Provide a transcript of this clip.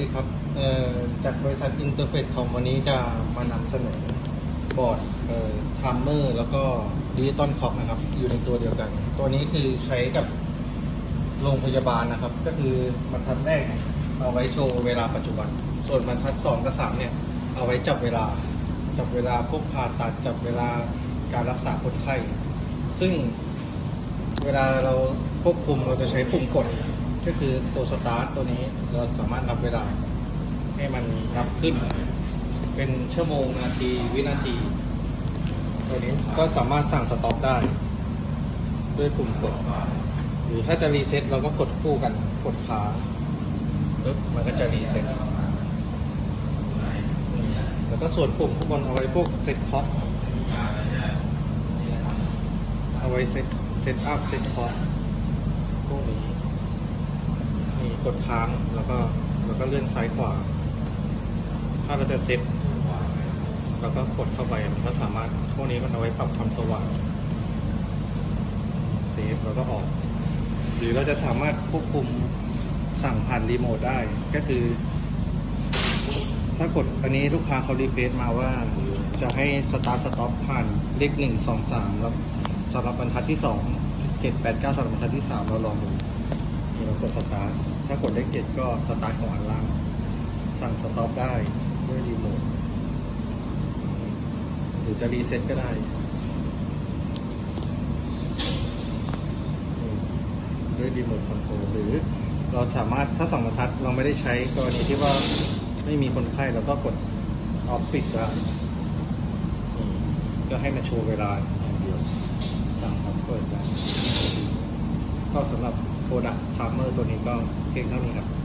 สวัสดีครับจากบริษัทอินเตอร์เฟซของวันนี้จะมานำเสนอบอร์ดทามเมอร์แล้วก็ดิจิตอลคล็อกนะครับ อยู่ในตัวเดียวกัน ตัวนี้คือใช้กับโรงพยาบาลนะครับ ก็คือบรรทัดแรกเอาไว้โชว์เวลาปัจจุบัน ส่วนบรรทัดสองกับสามเนี่ย เอาไว้จับเวลา จับเวลาพวกผ่าตัดจับเวลาการรักษาคนไข้ ซึ่งเวลาเราควบคุมเราจะใช้ปุ่มกด ก็คือตัวสตาร์ทตัวนี้เราสามารถนับเวลา ให้มันนับขึ้น เป็นชั่วโมงนาทีวินาที ตัวนี้ก็สามารถสั่งสต็อปได้ ด้วยปุ่มกด หรือถ้าจะรีเซ็ตเราก็กดคู่กันกดขาปึ๊บมันก็จะรีเซ็ตแล้วก็ส่วนปุ่มข้างบนเอาไว้พวกเซ็ตคล็อกเอาไว้เซตเซตอัพเซตคอร์สพวกนี้นี่ กดค้างแล้วก็แล้วก็เลื่อนซ้ายขวา ถ้าเราจะเซตแล้วก็กดเข้าไปมันก็สามารถพวกนี้มันเอาไว้ปรับความสว่างเซฟแล้วก็ออก หรือเราจะสามารถควบคุมสั่งผ่านรีโมทได้ก็คือ ถ้ากดอันนี้ลูกค้าเขารีเควสมาว่า จะให้สตาร์ทสต็อปผ่านเลขหนึ่งสองสามแล้วสำหรับบรรทัดที่สองเจ็ดแปดเก้าสำหรับบรรทัดที่สามเราลองดู เรากดสตาร์ทถ้ากดเลขเจ็ดก็สตาร์ทของอันล่าง สั่งสต็อปได้ด้วยรีโมทหรือจะรีเซ็ตก็ได้ด้วยรีโมทคอนโทรลหรือเราสามารถถ้าสองบรรทัดเราไม่ได้ใช้กรณีที่ว่าไม่มีคนไข้เราก็กดออฟปิดได้ก็ให้มันโชว์เวลาอย่างเดียว สั่งออฟ Product Farmer ตัวนี้ก็เพียงเท่านี้ครับ